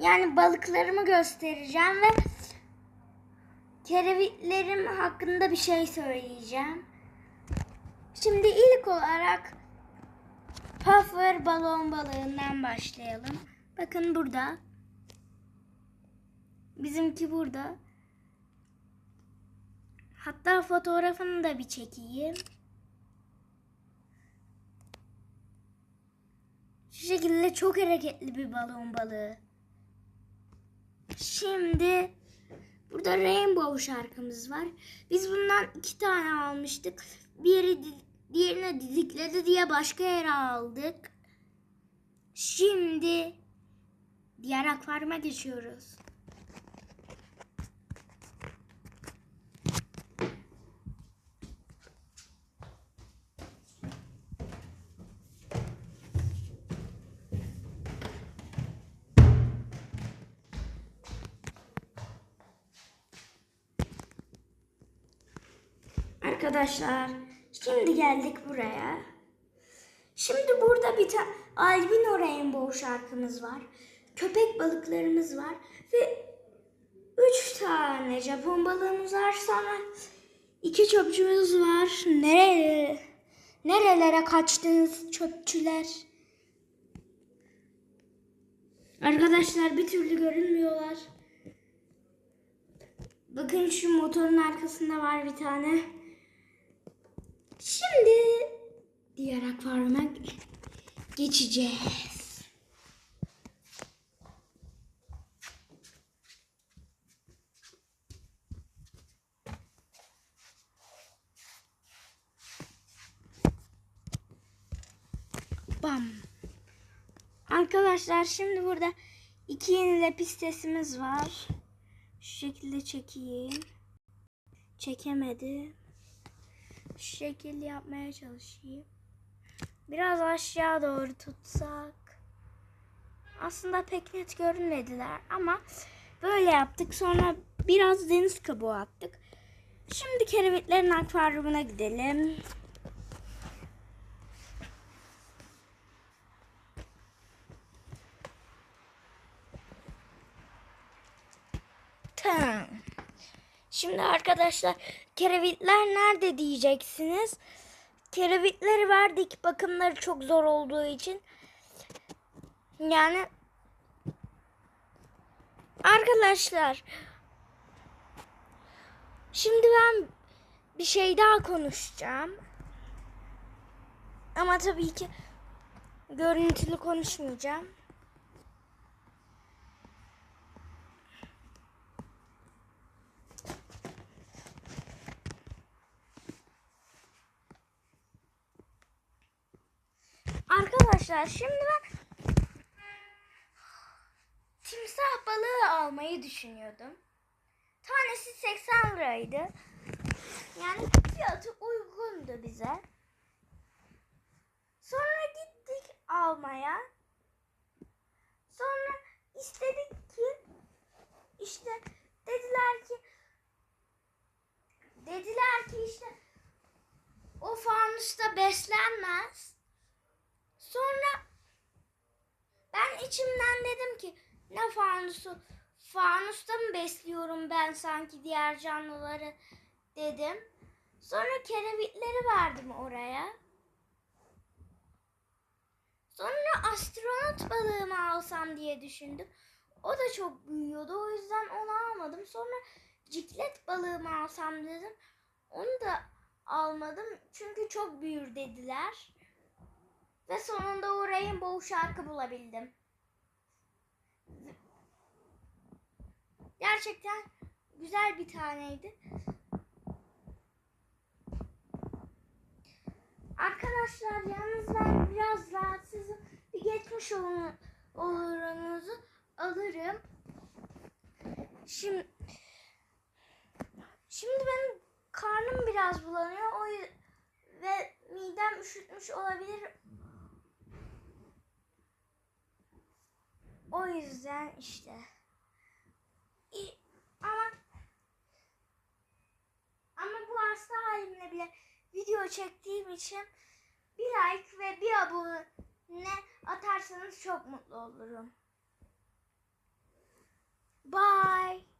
yani balıklarımı göstereceğim ve kerevitlerim hakkında bir şey söyleyeceğim. Şimdi ilk olarak puffer balon balığından başlayalım. Bakın burada. Bizimki burada. Hatta fotoğrafını da bir çekeyim. Şu şekilde çok hareketli bir balon balığı. Şimdi burada Rainbow şarkımız var. Biz bundan iki tane almıştık. Biri di- diğerini didikledi diye başka yere aldık. Şimdi diğer akvaryuma geçiyoruz. Arkadaşlar şimdi geldik buraya. Şimdi burada bir tane Albino Rainbow şarkımız var. Köpek balıklarımız var. Ve üç tane Japon balığımız var. Sonra iki çöpçümüz var. Nereye, nerelere kaçtınız çöpçüler? Arkadaşlar bir türlü görünmüyorlar. Bakın şu motorun arkasında var bir tane. Şimdi diğer akvaryuma geçeceğiz. Bam. Arkadaşlar şimdi burada iki yeni lepistesimiz var. Şu şekilde çekeyim. Çekemedim. Şu şekilde yapmaya çalışayım. Biraz aşağı doğru tutsak. Aslında pek net görünmediler ama böyle yaptık. Sonra biraz deniz kabuğu attık. Şimdi kerevitlerin akvaryumuna gidelim. Şimdi arkadaşlar kerevitler nerede diyeceksiniz. Kerevitleri verdik bakımları çok zor olduğu için. Yani arkadaşlar şimdi ben bir şey daha konuşacağım. Ama tabii ki görüntülü konuşmayacağım. Arkadaşlar şimdi ben timsah balığı almayı düşünüyordum. Tanesi 80 liraydı. Yani fiyatı uygundu bize. Sonra gittik almaya. Sonra istedik ki işte dediler ki dediler ki işte o fanusta beslenmez. Sonra ben içimden dedim ki ne fanusu fanusta mı besliyorum ben sanki diğer canlıları dedim. Sonra kerevitleri verdim oraya. Sonra astronot balığımı alsam diye düşündüm. O da çok büyüyordu. O yüzden onu almadım. Sonra ciklet balığımı alsam dedim. Onu da almadım. Çünkü çok büyür dediler. Ve sonunda o Rainbow şarkı bulabildim. Gerçekten güzel bir taneydi. Arkadaşlar yalnız ben biraz rahatsızım. Bir geçmiş olun, olurunuzu alırım. Şimdi Şimdi benim karnım biraz bulanıyor. O ve midem üşütmüş olabilir. O yüzden işte. Ama ama bu hasta halimle bile video çektiğim için bir like ve bir abone atarsanız çok mutlu olurum. Bye.